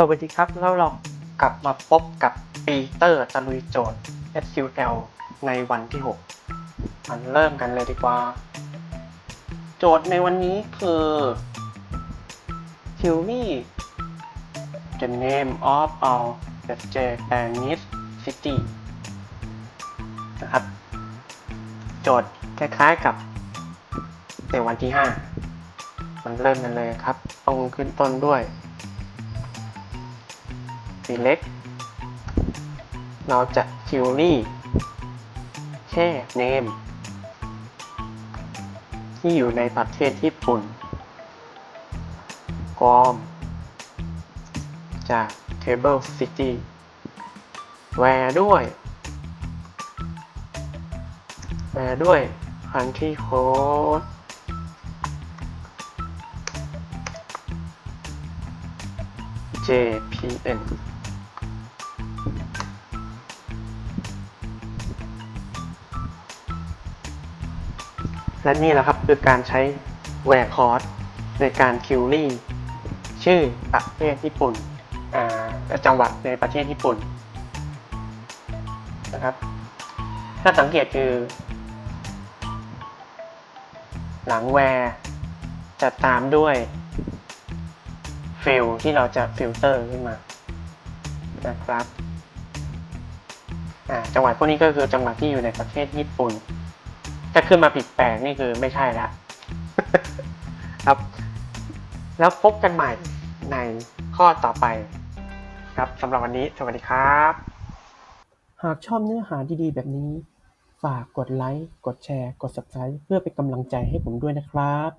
สวัสดีครับแล้วเรากลับมาพบกับปีเตอร์ตะลุยโจทย์ SQL ในวันที่ 6 มันเริ่มกันเลยดีกว่า โจทย์ในวันนี้คือ Tell me the name of all the Japanese city นะครับ โจทย์คล้ายๆกับในวันที่ 5 มันเริ่มกันเลยครับต้องขึ้นต้นด้วย select เราจะ query แค่ name ที่อยู่ในประเทศญี่ปุ่นกรอมจาก table city แวร์ด้วยแวร์ด้วย country code เ JPN และนี่แหละครับคือการใช้แวร์คอร์สในการคิวรี่ชื่อประเทศญี่ปุ่นและจังหวัดในประเทศญี่ปุ่นนะครับ ถ้าสังเกตคือ หลังแวร์จะตามด้วยฟิลที่เราจะฟิลเตอร์ขึ้นมานะครับจังหวัดพวกนี้ก็คือจังหวัดที่อยู่ในประเทศญี่ปุ่น ถ้าขึ้นมาผิดแปลกนี่คือไม่ใช่ละครับ แล้วพบกันใหม่ในข้อต่อไป ครับสำหรับวันนี้ สวัสดีครับ หากชอบเนื้อหาดีๆ แบบนี้ ฝากกดไลค์ กดแชร์ กด subscribe เพื่อเป็นกำลังใจให้ผมด้วยนะครับ